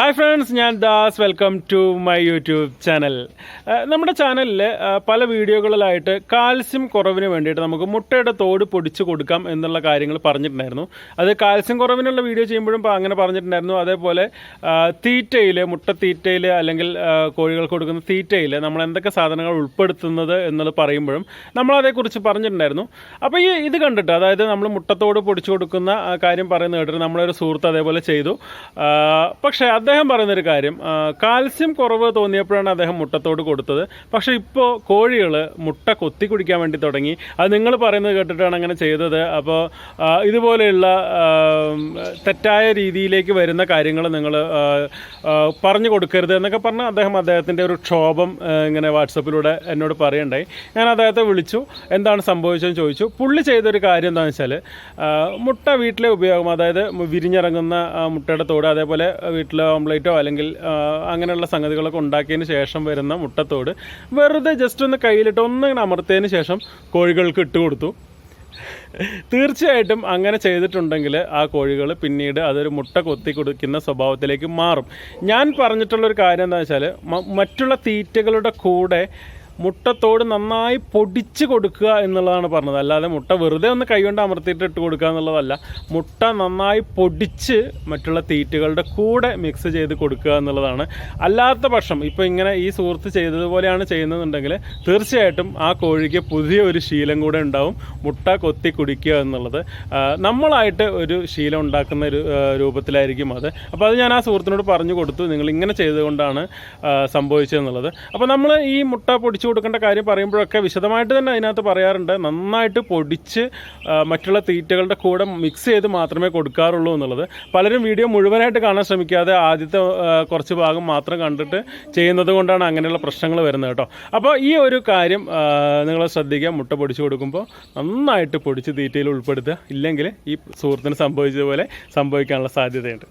Hi friends ഞാൻ Das. Welcome to my YouTube channel നമ്മുടെ ചാനലിൽ പല വീഡിയോകളിലായിട്ട് കാൽസ്യം കുറവിന് വേണ്ടിയിട്ട് നമുക്ക് മുട്ടയുടെ തോട് പൊടിച്ച് കൊടുക്കാം എന്നുള്ള കാര്യങ്ങൾ പറഞ്ഞിട്ടുണ്ടായിരുന്നു. അത് കാൽസ്യം കുറവിനുള്ള വീഡിയോ ചെയ്യുമ്പോഴും അങ്ങനെ പറഞ്ഞിട്ടുണ്ടായിരുന്നു. അതേപോലെ തീറ്റയിൽ മുട്ട തീറ്റയിൽ അല്ലെങ്കിൽ കോഴികൾക്ക് കൊടുക്കുന്ന തീറ്റയിൽ നമ്മൾ എന്തൊക്കെ സാധനങ്ങൾ ഉൾപ്പെടുത്തുന്നത് എന്നുള്ളത് പറയുമ്പോഴും നമ്മളതേക്കുറിച്ച് പറഞ്ഞിട്ടുണ്ടായിരുന്നു. അപ്പോൾ ഈ ഇത് കണ്ടിട്ട് അതായത് നമ്മൾ മുട്ടത്തോട് പൊടിച്ച് കൊടുക്കുന്ന കാര്യം പറയുന്നത് കേട്ടിട്ട് നമ്മളൊരു സുഹൃത്ത് അതേപോലെ ചെയ്തു. പക്ഷേ പക്ഷേ അദ്ദേഹം പറയുന്നൊരു കാര്യം കാൽസ്യം കുറവ് തോന്നിയപ്പോഴാണ് അദ്ദേഹം മുട്ടത്തോട് കൊടുത്തത്. പക്ഷേ ഇപ്പോൾ കോഴികൾ മുട്ട കൊത്തി കുടിക്കാൻ വേണ്ടി തുടങ്ങി. അത് നിങ്ങൾ പറയുന്നത് കേട്ടിട്ടാണ് അങ്ങനെ ചെയ്തത്. അപ്പോൾ ഇതുപോലെയുള്ള തെറ്റായ രീതിയിലേക്ക് വരുന്ന കാര്യങ്ങൾ നിങ്ങൾ പറഞ്ഞു കൊടുക്കരുത് എന്നൊക്കെ പറഞ്ഞ് അദ്ദേഹം അദ്ദേഹത്തിന്റെ ഒരു ക്ഷോഭം ഇങ്ങനെ വാട്സപ്പിലൂടെ എന്നോട് പറയണ്ടായി. ഞാൻ അദ്ദേഹത്തെ വിളിച്ചു എന്താണ് സംഭവിച്ചതെന്ന് ചോദിച്ചു. പുള്ളി ചെയ്തൊരു കാര്യം എന്താണെന്ന് വെച്ചാൽ മുട്ട വീട്ടിലെ ഉപയോഗം അതായത് വിരിഞ്ഞിറങ്ങുന്ന മുട്ടയുടെ തോട് അതേപോലെ വീട്ടിലെ ഓംലേറ്റോ അല്ലെങ്കിൽ അങ്ങനെയുള്ള സംഗതികളൊക്കെ ഉണ്ടാക്കിയതിന് ശേഷം വരുന്ന മുട്ടത്തോട് വെറുതെ ജസ്റ്റ് ഒന്ന് കയ്യിലിട്ട് ഒന്ന് ഇങ്ങനെ അമർത്തിയതിന് ശേഷം കോഴികൾക്ക് ഇട്ട് കൊടുത്തു. തീർച്ചയായിട്ടും അങ്ങനെ ചെയ്തിട്ടുണ്ടെങ്കിൽ ആ കോഴികൾ പിന്നീട് അതൊരു മുട്ട കൊത്തി കൊടുക്കുന്ന സ്വഭാവത്തിലേക്ക് മാറും. ഞാൻ പറഞ്ഞിട്ടുള്ളൊരു കാര്യം എന്താ വെച്ചാൽ മറ്റുള്ള തീറ്റകളുടെ കൂടെ മുട്ടത്തോട് നന്നായി പൊടിച്ച് കൊടുക്കുക എന്നുള്ളതാണ് പറഞ്ഞത്. അല്ലാതെ മുട്ട വെറുതെ ഒന്ന് കൈകൊണ്ട് അമർത്തിയിട്ട് ഇട്ട് കൊടുക്കുക എന്നുള്ളതല്ല. മുട്ട നന്നായി പൊടിച്ച് മറ്റുള്ള തീറ്റകളുടെ കൂടെ മിക്സ് ചെയ്ത് കൊടുക്കുക എന്നുള്ളതാണ്. അല്ലാത്ത പക്ഷം ഇപ്പോൾ ഇങ്ങനെ ഈ സുഹൃത്ത് ചെയ്തതുപോലെയാണ് ചെയ്യുന്നതെന്നുണ്ടെങ്കിൽ തീർച്ചയായിട്ടും ആ കോഴിക്ക് പുതിയ ഒരു ശീലം കൂടെ ഉണ്ടാവും മുട്ട കൊത്തി കുടിക്കുക എന്നുള്ളത്. നമ്മളായിട്ട് ഒരു ശീലം ഉണ്ടാക്കുന്ന ഒരു രൂപത്തിലായിരിക്കും അത്. അപ്പോൾ അത് ഞാൻ ആ സുഹൃത്തിനോട് പറഞ്ഞു കൊടുത്തു. നിങ്ങൾ ഇങ്ങനെ ചെയ്തുകൊണ്ടാണ് സംഭവിച്ചത് സംഭവിച്ചതെന്നുള്ളത്. അപ്പോൾ നമ്മൾ ഈ മുട്ട പൊടിച്ചു കൊടുക്കേണ്ട കാര്യം പറയുമ്പോഴൊക്കെ വിശദമായിട്ട് തന്നെ അതിനകത്ത് പറയാറുണ്ട്. നന്നായിട്ട് പൊടിച്ച് മറ്റുള്ള തീറ്റകളുടെ കൂടെ മിക്സ് ചെയ്ത് മാത്രമേ കൊടുക്കാറുള്ളൂ എന്നുള്ളത്. പലരും വീഡിയോ മുഴുവനായിട്ട് കാണാൻ ശ്രമിക്കാതെ ആദ്യത്തെ കുറച്ച് ഭാഗം മാത്രം കണ്ടിട്ട് ചെയ്യുന്നത് കൊണ്ടാണ് അങ്ങനെയുള്ള പ്രശ്നങ്ങൾ വരുന്നത് കേട്ടോ. അപ്പോൾ ഈ ഒരു കാര്യം നിങ്ങൾ ശ്രദ്ധിക്കുക. മുട്ട പൊടിച്ച് കൊടുക്കുമ്പോൾ നന്നായിട്ട് പൊടിച്ച് തീറ്റയിൽ ഉൾപ്പെടുത്തുക. ഇല്ലെങ്കിൽ ഈ സുഹൃത്തിന് സംഭവിച്ചതുപോലെ സംഭവിക്കാനുള്ള സാധ്യതയുണ്ട്.